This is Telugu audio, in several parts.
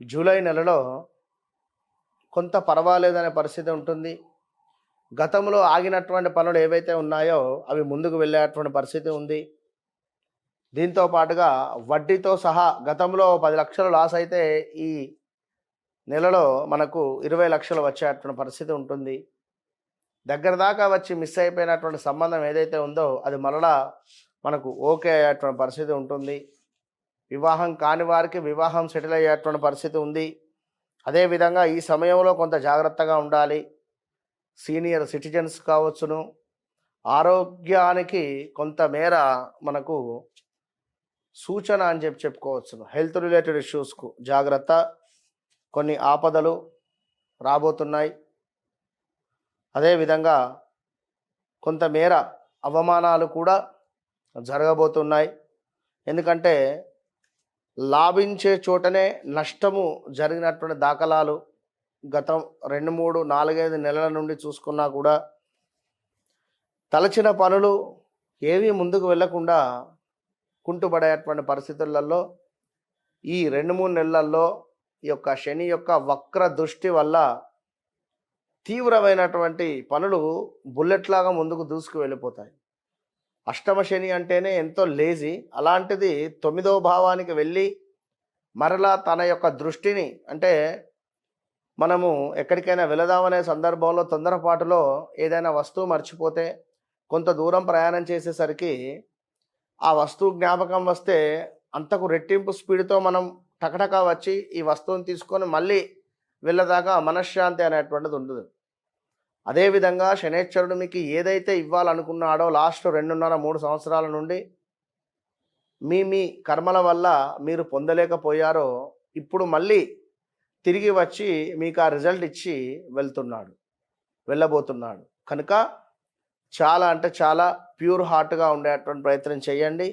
జూలై నెలలో కొంత పర్వాలేదనే పరిస్థితి ఉంటుంది. గతంలో ఆగినటువంటి పనులు ఏవైతే ఉన్నాయో అవి ముందుకు వెళ్ళేటువంటి పరిస్థితి ఉంది. దీంతో పాటుగా వడ్డీతో సహా గతంలో పది లక్షలు లాస్ అయితే ఈ నెలలో మనకు ఇరవై లక్షలు వచ్చేటువంటి పరిస్థితి ఉంటుంది. దగ్గర దాకా వచ్చి మిస్ అయిపోయినటువంటి సంబంధం ఏదైతే ఉందో అది మరలా మనకు ఓకే అయ్యేటువంటి పరిస్థితి ఉంటుంది. వివాహం కాని వారికి వివాహం సెటిల్ అయ్యేటువంటి పరిస్థితి ఉంది. అదేవిధంగా ఈ సమయంలో కొంత జాగ్రత్తగా ఉండాలి. సీనియర్ సిటిజన్స్ కావచ్చును. ఆరోగ్యానికి కొంతమేర మనకు సూచన అని చెప్పి చెప్పుకోవచ్చును. హెల్త్ రిలేటెడ్ ఇష్యూస్కు జాగ్రత్త. కొన్ని ఆపదలు రాబోతున్నాయి. అదేవిధంగా కొంతమేర అవమానాలు కూడా జరగబోతున్నాయి. ఎందుకంటే లాభించే చోటనే నష్టము జరిగినటువంటి దాఖలాలు గతం రెండు మూడు నాలుగైదు నెలల నుండి చూసుకున్నా కూడా తలచిన పనులు ఏవి ముందుకు వెళ్ళకుండా కుంటుపడేటువంటి పరిస్థితులలో ఈ రెండు మూడు నెలల్లో ఈ యొక్క శని యొక్క వక్ర దృష్టి వల్ల తీవ్రమైనటువంటి పనులు బుల్లెట్లాగా ముందుకు దూసుకు వెళ్ళిపోతాయి అష్టమ శని అంటేనే ఎంతో లేజీ. అలాంటిది తొమ్మిదవ భావానికి వెళ్ళి మరలా తన యొక్క దృష్టిని అంటే మనము ఎక్కడికైనా వెళదామనే సందర్భంలో తొందరపాటులో ఏదైనా వస్తువు మర్చిపోతే కొంత దూరం ప్రయాణం చేసేసరికి ఆ వస్తువు జ్ఞాపకం వస్తే అంతకు రెట్టింపు స్పీడ్తో మనం టకటకా వచ్చి ఈ వస్తువుని తీసుకొని మళ్ళీ వెళ్ళదాకా మనశ్శాంతి అనేటువంటిది ఉండదు. అదేవిధంగా శనేశ్వరుడు మీకు ఏదైతే ఇవ్వాలనుకున్నాడో లాస్ట్ రెండున్నర మూడు సంవత్సరాల నుండి మీ మీ కర్మల వల్ల మీరు పొందలేకపోయారో ఇప్పుడు మళ్ళీ తిరిగి వచ్చి మీకు ఆ రిజల్ట్ ఇచ్చి వెళ్తున్నాడు వెళ్ళబోతున్నాడు. కనుక చాలా అంటే చాలా ప్యూర్ హార్ట్గా ఉండేటువంటి ప్రయత్నం చేయండి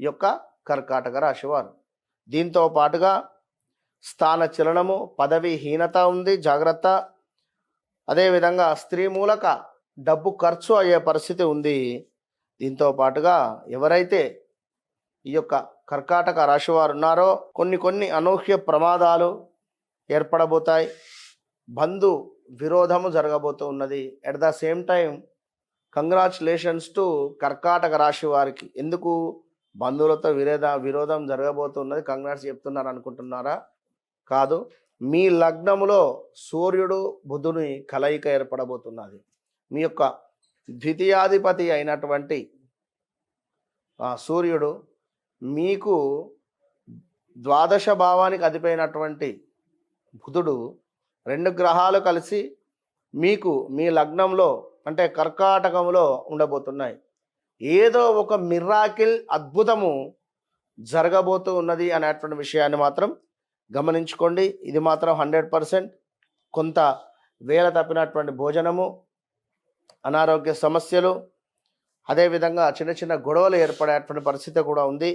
ఈ యొక్క కర్కాటక రాశివారు దీంతో పాటుగా స్థాన చలనము పదవి హీనత ఉంది జాగ్రత్త. అదేవిధంగా స్త్రీ మూలక డబ్బు ఖర్చు అయ్యే పరిస్థితి ఉంది. దీంతో పాటుగా ఎవరైతే ఈ యొక్క కర్కాటక రాశి వారు ఉన్నారో కొన్ని కొన్ని అనూహ్య ప్రమాదాలు ఏర్పడబోతాయి. బంధు విరోధము జరగబోతూ ఉన్నది. At the same time congratulations to కర్కాటక రాశి వారికి. ఎందుకు? బంధువులతో విరోధ విరోధం జరగబోతున్నది కంగ్రాట్స్ చెప్తున్నారు అనుకుంటున్నారా కాదు. మీ లగ్నములో సూర్యుడు బుధుని కలయిక ఏర్పడబోతున్నది. మీ యొక్క ద్వితీయాధిపతి అయినటువంటి సూర్యుడు మీకు ద్వాదశ భావానికి అధిపోయినటువంటి బుధుడు రెండు గ్రహాలు కలిసి మీకు మీ లగ్నంలో అంటే కర్కాటకంలో ఉండబోతున్నాయి. ఏదో ఒక మిర్రాకిల్ అద్భుతము జరగబోతూ ఉన్నది అనేటువంటి విషయాన్ని మాత్రం గమనించుకోండి. ఇది మాత్రం హండ్రెడ్ పర్సెంట్ కొంత వేల తప్పినటువంటి భోజనము అనారోగ్య సమస్యలు అదేవిధంగా చిన్న చిన్న గొడవలు ఏర్పడేటువంటి పరిస్థితి కూడా ఉంది.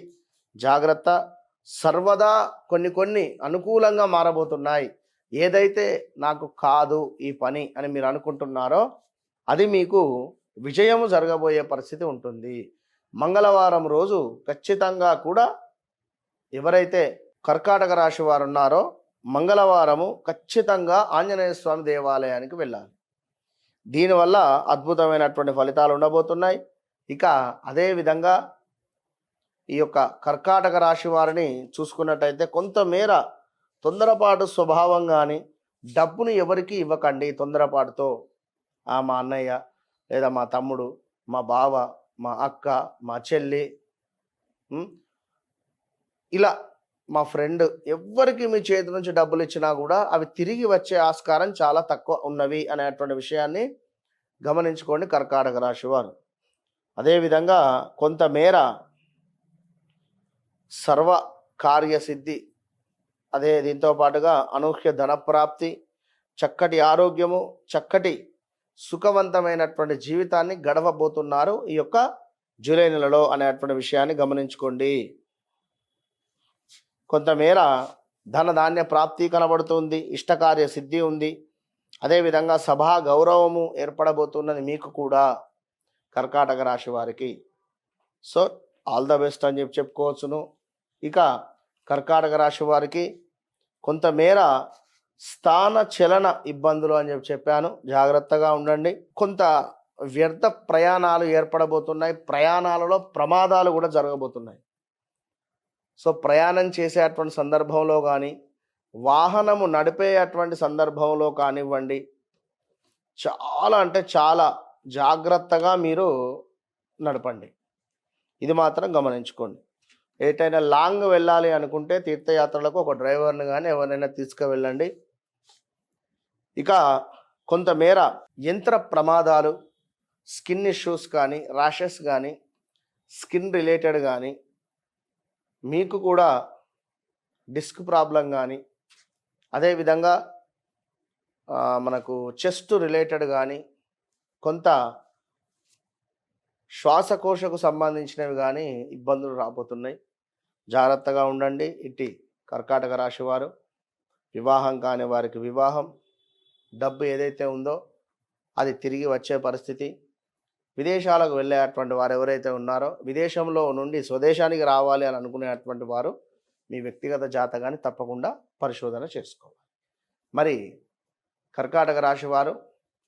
జాగ్రత్త. సర్వదా కొన్ని కొన్ని అనుకూలంగా మారబోతున్నాయి. ఏదైతే నాకు కాదు ఈ పని అని మీరు అనుకుంటున్నారో అది మీకు విజయము జరగబోయే పరిస్థితి ఉంటుంది. మంగళవారం రోజు ఖచ్చితంగా కూడా ఎవరైతే కర్కాటక రాశి వారు ఉన్నారో మంగళవారము ఖచ్చితంగా ఆంజనేయ స్వామి దేవాలయానికి వెళ్ళాలి. దీనివల్ల అద్భుతమైనటువంటి ఫలితాలు ఉండబోతున్నాయి. ఇక అదే విధంగా ఈ యొక్క కర్కాటక రాశి వారిని చూసుకున్నట్టయితే కొంతమేర తొందరపాటు స్వభావం కానీ డబ్బును ఎవరికి ఇవ్వకండి తొందరపాటుతో. ఆ మా అన్నయ్య లేదా మా తమ్ముడు మా బావ మా అక్క మా చెల్లి ఇలా మా ఫ్రెండ్ ఎవ్వరికి మీ చేతి నుంచి డబ్బులు ఇచ్చినా కూడా అవి తిరిగి వచ్చే ఆస్కారం చాలా తక్కువ ఉన్నవి అనేటువంటి విషయాన్ని గమనించుకోండి కర్కాటక రాశి వారు. అదేవిధంగా కొంతమేర సర్వ కార్యసిద్ధి అదే దీంతో పాటుగా అనూహ్య ధనప్రాప్తి చక్కటి ఆరోగ్యము చక్కటి సుఖవంతమైనటువంటి జీవితాన్ని గడవబోతున్నారు ఈ యొక్క జూలై నెలలో అనేటువంటి విషయాన్ని గమనించుకోండి. కొంతమేర ధనధాన్య ప్రాప్తి కనబడుతుంది ఇష్టకార్య సిద్ధి ఉంది. అదేవిధంగా సభా గౌరవము ఏర్పడబోతున్నది మీకు కూడా కర్కాటక రాశి వారికి. సో ఆల్ ద బెస్ట్ అని చెప్పి చెప్పుకోవచ్చును. ఇక కర్కాటక రాశి వారికి కొంతమేర స్థాన చలన ఇబ్బందులు అని చెప్పి చెప్పాను. జాగ్రత్తగా ఉండండి. కొంత వ్యర్థ ప్రయాణాలు ఏర్పడబోతున్నాయి. ప్రయాణాలలో ప్రమాదాలు కూడా జరగబోతున్నాయి. సో ప్రయాణం చేసేటువంటి సందర్భంలో కానీ వాహనము నడిపేటువంటి సందర్భంలో కానివ్వండి చాలా అంటే చాలా జాగ్రత్తగా మీరు నడపండి. ఇది మాత్రం గమనించుకోండి. ఏటైనా లాంగ్ వెళ్ళాలి అనుకుంటే తీర్థయాత్రలకు ఒక డ్రైవర్ని కానీ ఎవరైనా తీసుకువెళ్ళండి. ఇక కొంతమేర యంత్ర ప్రమాదాలు స్కిన్ ఇష్యూస్ కానీ ర్యాషెస్ కానీ స్కిన్ రిలేటెడ్ కానీ మీకు కూడా డిస్క్ ప్రాబ్లం కానీ అదేవిధంగా మనకు చెస్ట్ రిలేటెడ్ కానీ కొంత శ్వాసకోశకు సంబంధించినవి కానీ ఇబ్బందులు రాబోతున్నాయి. జాగ్రత్తగా ఉండండి. ఇట్టి కర్కాటక రాశి వారు వివాహం కాని వారికి వివాహం డబ్బు ఏదైతే ఉందో అది తిరిగి వచ్చే పరిస్థితి. విదేశాలకు వెళ్ళేటువంటి వారు ఎవరైతే ఉన్నారో విదేశంలో నుండి స్వదేశానికి రావాలి అని అనుకునేటువంటి వారు మీ వ్యక్తిగత జాతకాన్ని తప్పకుండా పరిశోధన చేసుకోవాలి. మరి కర్కాటక రాశి వారు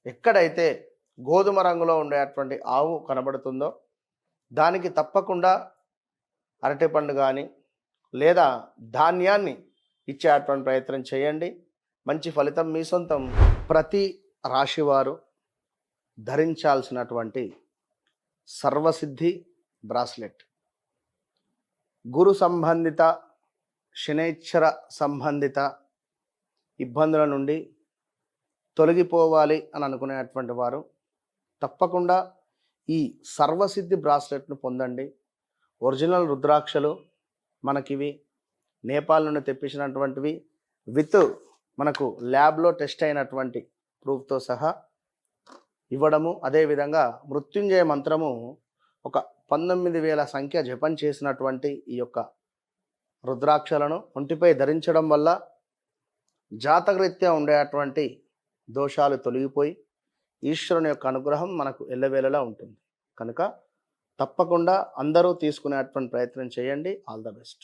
ఎక్కడైతే గోధుమ రంగులో ఉండేటువంటి ఆవు కనబడుతుందో దానికి తప్పకుండా అరటిపండు కానీ లేదా ధాన్యాన్ని ఇచ్చేటువంటి ప్రయత్నం చేయండి. మంచి ఫలితం మీ సొంతం. ప్రతి రాశివారు ధరించాల్సినటువంటి సర్వసిద్ధి బ్రాస్లెట్. గురు సంబంధిత శనేశ్వర సంబంధిత ఇబ్బందుల నుండి తొలగిపోవాలి అని అనుకునేటువంటి వారు తప్పకుండా ఈ సర్వసిద్ధి బ్రాస్లెట్ను పొందండి. ఒరిజినల్ రుద్రాక్షలు మనకివి నేపాల్ నుండి తెప్పించినటువంటివి విత్ మనకు ల్యాబ్లో టెస్ట్ అయినటువంటి ప్రూఫ్తో సహా ఇవ్వడము అదేవిధంగా మృత్యుంజయ మంత్రము ఒక పంతొమ్మిది వేల సంఖ్య జపం చేసినటువంటి ఈ యొక్క రుద్రాక్షలను ఒంటిపై ధరించడం వల్ల జాతకరీత్యా ఉండేటువంటి దోషాలు తొలగిపోయి ఈశ్వరుని యొక్క అనుగ్రహం మనకు ఎల్లవేళలా ఉంటుంది. కనుక తప్పకుండా అందరూ తీసుకునేటువంటి ప్రయత్నం చేయండి. All the best